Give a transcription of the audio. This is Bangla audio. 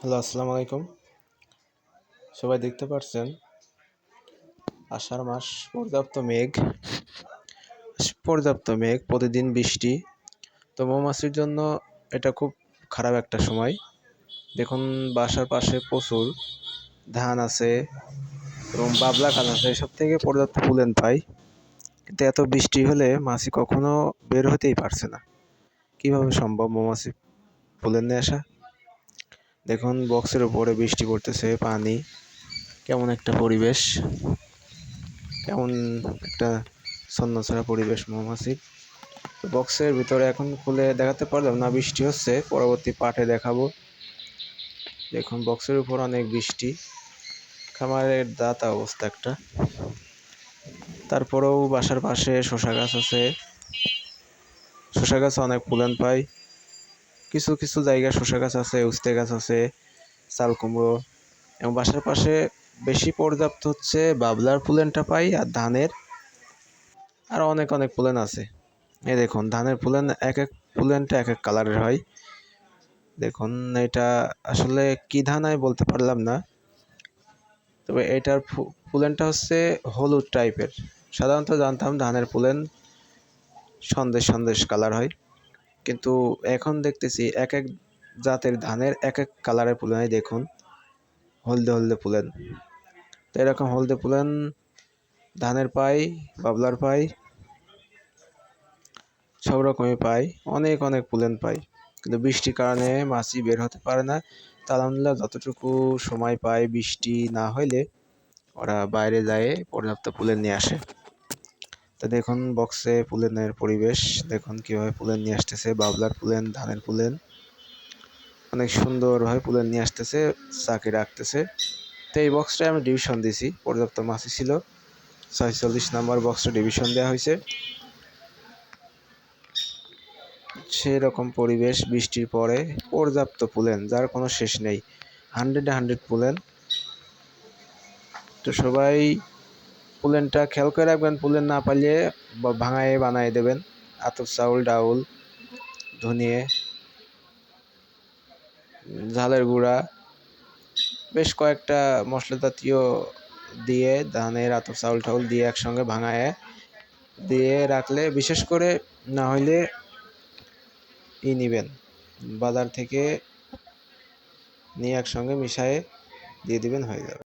হ্যালো, আসসালামু আলাইকুম। সবাই দেখতে পাচ্ছেন আষাঢ় মাস, পর্যাপ্ত মেঘ। পর্যাপ্ত মেঘ, প্রতিদিন বৃষ্টি। তো মৌমাছির জন্য এটা খুব খারাপ একটা সময়। দেখুন, বাসার পাশে প্রচুর ধান আছে এবং বাবলা কাজ আছে। এসব থেকে পর্যাপ্ত ফুলেন পাই। কিন্তু এত বৃষ্টি হলে মাছি কখনো বের হতেই পারছে না। কীভাবে সম্ভব মৌমাছি ফুলেন নিয়ে আসা? দেখুন, বক্সের উপরে বৃষ্টি পড়তেছে, পানি। কেমন একটা পরিবেশ। কেমন একটা ছন্নছাড়া পরিবেশ, মৌমাছির। বক্সের ভিতরে এখন খুলে দেখাতে পারলাম না, বৃষ্টি হচ্ছে। পরবর্তী পাঠে দেখাবো। দেখুন, বক্সের উপর অনেক বৃষ্টি। খামারের দাতা অবস্থা একটা। তারপরেও বাসার পাশে শশা গাছ আছে। শশা গাছ অনেক ফুলান পায় কিছু কিছু জায়গায় শসা গাছ আছে, উস্তে গাছ আছে, চাল কুমড়ো। এবং বাসার পাশে বেশি পর্যাপ্ত হচ্ছে বাবলার ফুলেনটা পাই আর ধানের। আর অনেক অনেক ফুলেন আছে। এই দেখুন, ধানের ফুলেন, এক এক ফুলেনটা এক এক কালারের হয়। দেখুন, এটা আসলে কি ধান আমি বলতে পারলাম না। তবে এটার ফুলেনটা হচ্ছে হলুদ টাইপের সাধারণত জানতাম ধানের ফুলেন সন্দেশ সন্দেশ কালার হয়। কিন্তু এখন দেখতেছি এক এক জাতের ধানের এক এক কালারের পুলেন দেখুন, হলদে হলদে পুলেন তো এরকম হলদে পুলেন ধানের পাই, বাবলার পাই, সব রকমই পাই, অনেক অনেক পুলেন পাই। কিন্তু বৃষ্টির কারণে মাছি বের হতে পারে না। তা আলহামদুলিল্লাহ যতটুকু সময় পায় বৃষ্টি না হইলে ওরা বাইরে যায় পর্যাপ্ত পুলেন নিয়ে আসে। তো দেখুন বক্সে পুলেনের পরিবেশ, দেখুন কীভাবে পুলেন নিয়ে আসতেছে, বাবলার পুলেন, ধানের পুলেন। অনেক সুন্দরভাবে পুলেন নিয়ে আসতেছে চাকে রাখতেছে তো এই বক্সটায় আমি ডিভিশন দিছি, পর্যাপ্ত মাছি ছিল। ছয়চল্লিশ নাম্বার বক্সটা ডিভিশন দেওয়া হয়েছে। সেরকম পরিবেশ বৃষ্টির পরে পর্যাপ্ত পুলেন, যার কোনো শেষ নেই। হান্ড্রেডে হান্ড্রেড পুলেন। তো সবাই পুলেনটা খেয়াল করে রাখবেন, পুলেন না পারলে ভাঙায় বানাই দেবেন। আতপ চাউল, ডাউল, ধনিয়ে, ঝালের গুঁড়া, বেশ কয়েকটা মশলা জাতীয় দিয়ে ধানের আতপ চাউল টাউল দিয়ে একসঙ্গে ভাঙায় দিয়ে রাখলে, বিশেষ করে না হইলে ই নেবেন, বাজার থেকে নিয়ে একসঙ্গে মিশায়ে দিয়ে দিবেন, হয়ে যাবে।